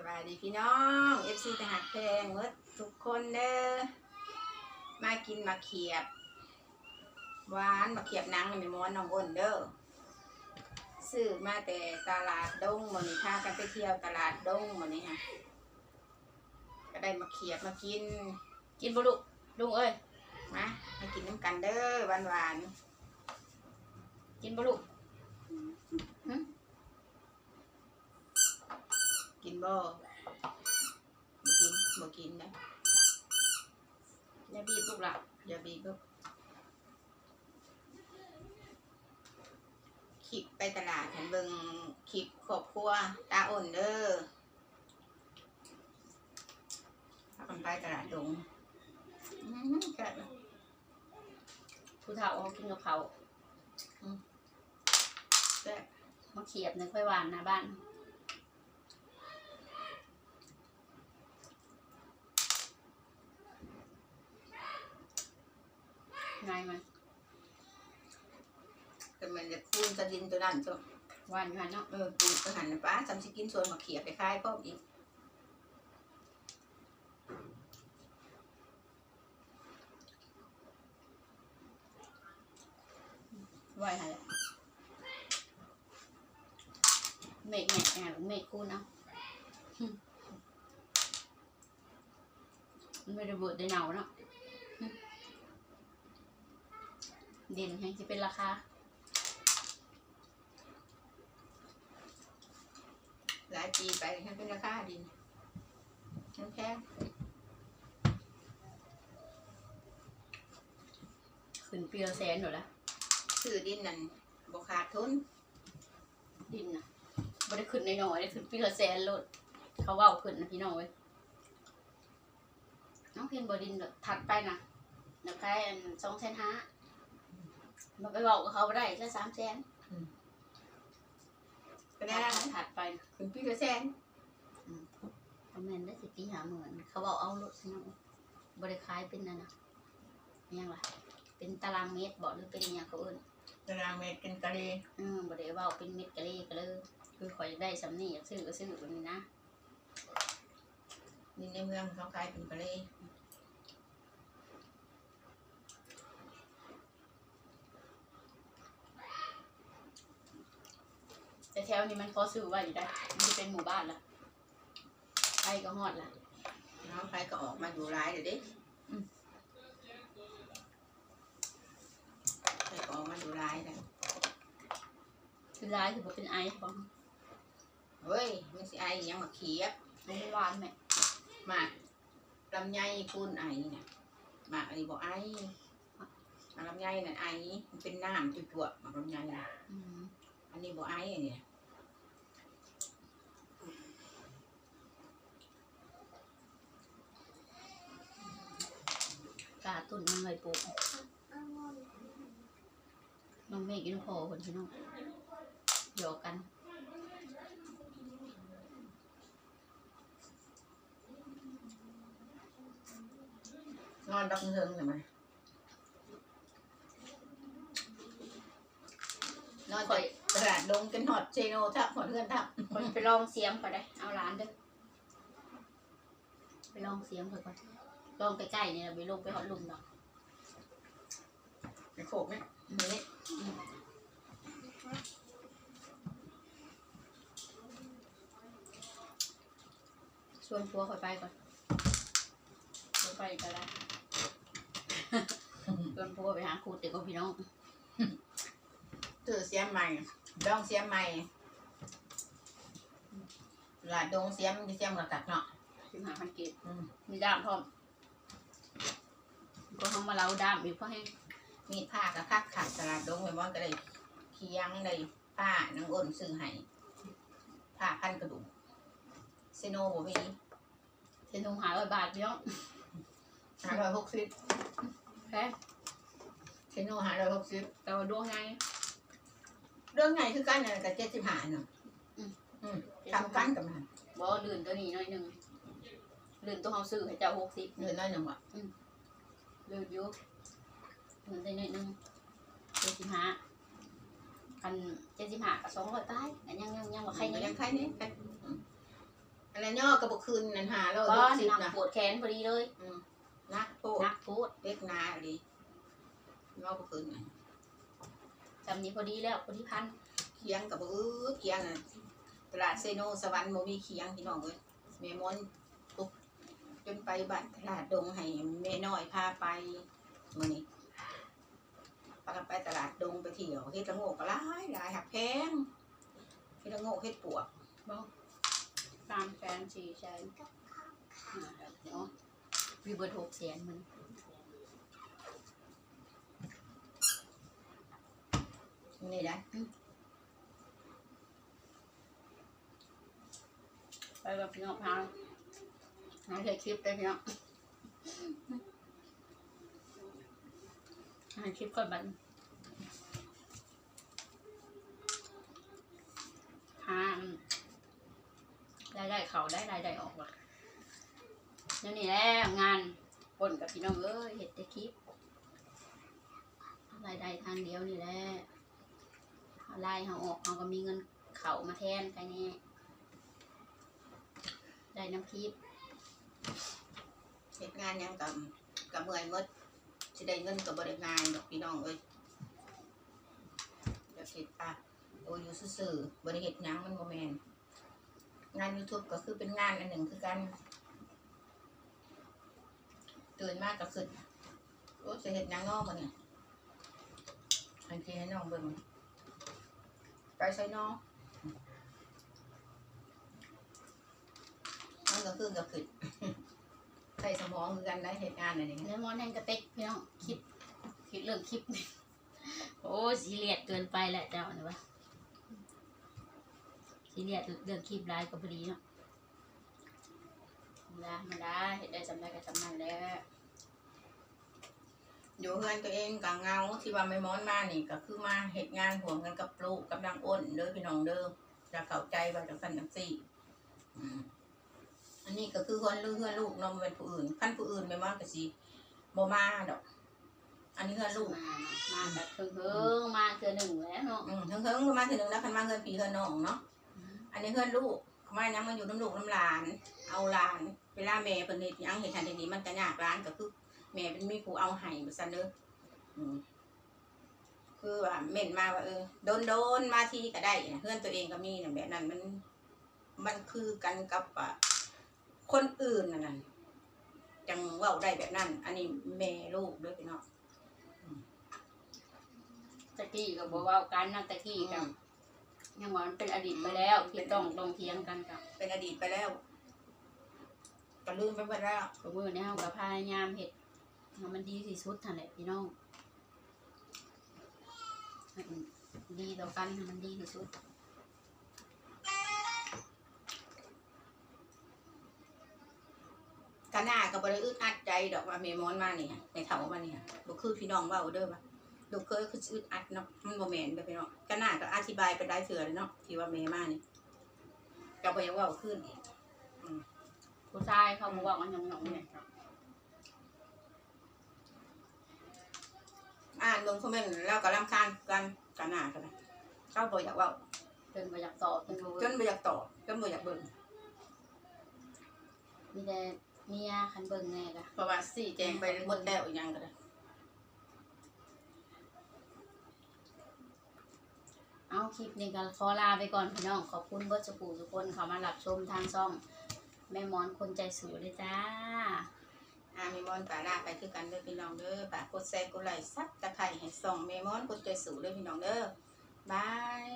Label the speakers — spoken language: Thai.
Speaker 1: สบายดีพี่น้องเอฟซีทหารแพงเมดทุกคนเด้อมากินมาเขียบหวานมาเขียบนังในม้วนน้องอ้นเด้อซื้อมาแต่ตลาดดงมันพากันไปเที่ยวตลาดดงมันนี่ฮะก็ได้มาเขียบมากิน กินบุลุลุงเอ้ยมามากินน้ำกันเด้อหวานหวานกินบุลุ กินบ่บ่กินบ่กินนะอย่าบีบลูกละอย่าบีบลูกคลิปไปตลาดเห็นเบิ่งคลิปครอบครัวตาอ่อนเด้อพากันไปตลาดดงอื้อหือแซ่บอะ
Speaker 2: ผู้เฒ่าเขากินกับเขาว
Speaker 1: แซ่บ
Speaker 2: มาเขียบหนึ่งค่อยหวานหน้าบ้านง่าย ไหม
Speaker 1: แต่มันจะคูนกระดินตัวนั้นจ้ะ
Speaker 2: หวานอยู่หันเนาะ
Speaker 1: เออปูกระหันนะป้าจำสิกินส่วนมาเขียบไปคล้ายพ่ออีก
Speaker 2: ไหวหันแหละเมฆเมฆอะเมฆคูณเอาหึมันไม่ได้เบิดได้เหนาเนาะหึ ดินแห่งที่เป็นราคา
Speaker 1: หลายปีไปให้เป็นราคาดินน้ำแข็ง
Speaker 2: ขึ้นปีละแสนหนูละ
Speaker 1: ซื้อดินนั่นบกขาดทุน
Speaker 2: ดินนะไม่ได้ขึ้นน้อยๆได้ขึ้นปีละแสนโลดเขาเว่าขึ้นนะพี่น้องเว้ยน้องเพียนบดินเด้อถัดไปนะเดี๋ยวแค่สองแสนห้า มาไปบอกกับเขาบ่ได้แค่สามแสน
Speaker 1: ก็ได้ละ
Speaker 2: ถัดไปนะ
Speaker 1: ถึงปีละแสน
Speaker 2: คอมเมนได้สิปีหาหมื่นเขาบอกเอารถพี่น้องบริขายเป็นนั่นนะอิหยังล่ะเป็นตารางเมตรบอกหรือเป็นอหย่างเขาเอิ้น
Speaker 1: ตารางเมตรกินกะเล
Speaker 2: อืมบริเว่าเป็นเม็ดกะเลยก็เลยคือข่อยอยากได้สำนี่อยากซื้อก็ซื้อแบบนี้นะ
Speaker 1: ดินในเมืองเขาขายเป็นกะเล
Speaker 2: แต่แถวนี้มันพอซื้อไว้อยู่ได้มันจะเป็นหมู่บ้านละไปก็ฮอดละ
Speaker 1: น้องใครก็ออกมาอยู่ร้ายเดี๋ยวดิ
Speaker 2: อืม
Speaker 1: ใครก็ออกมาอยู่ร้ายนะ
Speaker 2: คือร้ายถือว่าเป็นไอซ์ของ
Speaker 1: เฮ้ยไม่ใช่ไอ้ยังมาเขียบ
Speaker 2: โรงพยาบาลแม่
Speaker 1: หมากลำไยคูนไอ้เนี่ยหมากอันนี้บอกไอ้หมากลำไยนั่นไอ้มันเป็นน้ำจุ่วๆหมากลำไยน่ะ
Speaker 2: อืม
Speaker 1: อันนี้บอกไอ้อันเนี่ยา
Speaker 2: ตุ่นมันเลยปลูกน้องเมฆกินน้องพอคนพี่น้องหยอกกัน
Speaker 1: นอนดับเทิงใช่ไหมนอน
Speaker 2: ข่อย
Speaker 1: ตลาดดงกันหอดเชโนทับหอดเพื่อนทับ
Speaker 2: คนไปลองเสียงก่อนได้ เอาร้านเด้อไปลองเสียงก่อนก่อน ลองใกล้ๆนี่เราไปลงไปหอดลุมเนาะ
Speaker 1: ไปโขกเนี่ยมือนี้
Speaker 2: ชวนพัวข่อยไปก่อนชวนไปก็ได้ชวนพัวไปหาครูติดกับพี่น้อง
Speaker 1: ซื้อเสียมใหม่ดองเสียมใหม่ตลาดดงเสียมมีเสียมกระตักเนาะ
Speaker 2: สิบห้าพันกีบ
Speaker 1: อืม
Speaker 2: มีด้ามพร้อม ก็ห้องมาเล้าด้ามอีกเพราะให้
Speaker 1: มีดผ้ากระคักขาดตลาดดงไปมอนก็ได้เคียงได้ผ้านางอ้นซื้อให้ผ้าพันกระดูกเซโนบ่มี
Speaker 2: เซนทงหาร้อยบาทพี่น้อง
Speaker 1: ห้าร้อยหกสิบ
Speaker 2: แค่
Speaker 1: เซโนห้าร้อยหกสิบ
Speaker 2: แต่ว่าดวงไง
Speaker 1: เรื่องไงคือกันน่ะกับเจ็ดสิบห้าเนาะอืมทำกันกับมัน
Speaker 2: บ่ลื่นตัวนี้หน้อยหนึ่งลื่นตัวเขาซื้อให้เจ้าหกสิบ
Speaker 1: เงินน้อยหนึ่งว่ะ
Speaker 2: ลื่นอยู่ลื่นได้หน่อยหนึ่งเจ็ดสิบห้าพันเจ็ดสิบห้ากับสองร้อยไปอันยังยังยังว่าใคร
Speaker 1: ใคร
Speaker 2: เนี่ย
Speaker 1: ยังใครเนี่ยใครอันนั้นย่อกับบุคืนนั่นหาแล้ว
Speaker 2: ก็
Speaker 1: หกสิบ
Speaker 2: นัก
Speaker 1: นะ
Speaker 2: ปวดแขนพอดีเลย
Speaker 1: อืมนักโทษ
Speaker 2: นักพูด
Speaker 1: เล็กนาดีย่อบุคืนน่ะ
Speaker 2: จำนี้พอดีแล้วพอดีพัน
Speaker 1: เคียงกับเออเคียงน่ะตลาดเซโนสวรรค์โมมีเคียงพี่น้องเอ้ยแม่มอนปุ๊บ จนไปบัตรตลาดดงให้แม่น้อยพาไปมื้อนี้พากันไปตลาดดงไปเที่ยวเฮ็ดละโงกก็หลายหลายหักแพงเฮ็ดละโงกเฮ็ดปวก
Speaker 2: สามแสนสี่แสนเนาะมีเบอร์หกแสนมัน
Speaker 1: นี่ได้
Speaker 2: ไปกับพี่น้องพา หาแค่คลิปได้พี่น้องหาคลิปก่อนบันหารายได้เขาได้รายได้ออกว่ะแล้วนี่แหละงานปนกับพี่น้องเอ้ยเห็ดแต่คลิปรายได้ทางเดียวนี่แหละรายเขาออกเขาก็มีเงินเขามาแทนใครนี่ได้น้ำคลิป
Speaker 1: เฮ็ดงานยังกับกับเมื่อยมดสิได้เงินกับบริงานดอกพี่น้องเอ้ยเดี๋ยวเฮ็ดอะโอ้อยู่ซื่อบริเฮ็ดหยังมันบ่แมนงาน YouTube ก็คือเป็นงานอันหนึ่งคือกันตื่นมากก็ขึ้นโอ้สิเฮ็ดยังเนอกมันเนี่ยอันที่ให้น้องเบิ่งไปใส่น้องมันก็คือกับขึ้น ใส่สมองคือกันได้เหตุงานอะไรอย่างเงี้ย
Speaker 2: เนื้อมอนแห้งกระเต็กพี่น้องคิดคิดเรื่องคลิปนี่โอ้ซีเรียสเกินไปแหละเจ้าเนี่ยวะซีเรียสเรื่องคลิปไลน์ก็พอดีเนาะมาได้มาได้เห็นได้จำได้ก็จำนั่นแหล้ว
Speaker 1: อยู่เพื่อนตัวเองกับเงาที่ว่าไม่ม้อนมานี่ก็คือมาเหตุงานห่วงกันกับลูกกับนางอ้นเด้อพี่น้องเด้อจะเข้าใจว่าจังสันจังสี่ อืมอันนี้ก็คือเพื่อนลูกเพื่อนลูกเน้องเป็นผู้อื่นขั้นผู้อื่นไม่มากก็สิบ่มาดอก อันนี้เพื่อนลูก
Speaker 2: มามาแบบเพิ่งๆมาเกือหนึ่งแล้วเนาะ
Speaker 1: อืมเพิ่งๆมาทีหนึงแล้วคันมาเพื่อนพี่เพื่อนน้องเนาะอันนี้เพื่อนลูกเขามายังมาอยู่น้ำลูกน้ำหลาน เอาหลานเวลาแม่เพิ่นเฮ็ดหยังเฮ็ดทันทีนี้มันก็ยากร้านก็คือแม่เป็นมีผู้เอาให้บ่ซั่นเด้ออืมคือว่าเม่นมาว่าเออโดนโดนๆมาทีก็ได้นะเพื่อนตัวเองก็มีนะแบบนั้นมัน มันคือกันกับอะ คนอื่นนั่นน่ะจังเว้าได้แบบนั้น อันนี้แม่ลูกเด้วยพี่น้อง
Speaker 2: ตะกี้ก็บอกว่ากันนะตะกี้กับยังว่ามันเป็นอดีตไปแล้วที่ต้องต้องเทียงกันกับ
Speaker 1: เป็นอดีตไปแล้วก็ลืมไปหมดแล้ว
Speaker 2: กับมือเนี่ยเรากับพยายามเห็ดให้มันดีที่สุดนั่นแหละพี่น้องให้มันดีต่อกันให้มันดีที่สุด
Speaker 1: กะหน้าก็บ่ได้อึดอัดใจดอกว่าแม่มอนมานี่ในเฒ่ามานี่บ่คือพี่น้องเว้าเด้อว่าลูกเคยคือสิอึดอัดเนาะมันบ่แม่นเด้อพี่น้องกะหน้าก็อธิบายไปได้เถื่อเลยเนาะที่ว่าแม่มานี่ก็บ่อยากเว้าขึ้นอีก
Speaker 2: ผู้ชายเขาบอกว่ามันหยองหยองๆเนี่ย
Speaker 1: อ่านเบิ่งคอมเมนต์แล้วก็รำคาญกันกะหน้าก็ได้เขาบ่อยากเว้า
Speaker 2: จนไปอยากตอบจนรู้
Speaker 1: จนบ่อยากตอบจนบ่อยากเบิ่ง
Speaker 2: มีแต่เมียคันเบิ่งแน่กะ
Speaker 1: เพราะว่าสิแจงไปหมดแล้วอีหยังก็ได้
Speaker 2: เอาคลิปนี้ก็ขอลาไปก่อนพี่น้อง ขอบคุณเบิร์ดสปูทุกคนเขามารับชมทางช่อง แม่หมอนคนใจสูเลยจ้า
Speaker 1: อ่าแม่มอนปาลาไปคือกันเด้อพี่น้องเด้อฝากกดแชร์กดไลค์ซับตะไคร้ให้ส่องแม่มอนกดใจสู่เด้อพี่น้องเด้อบาย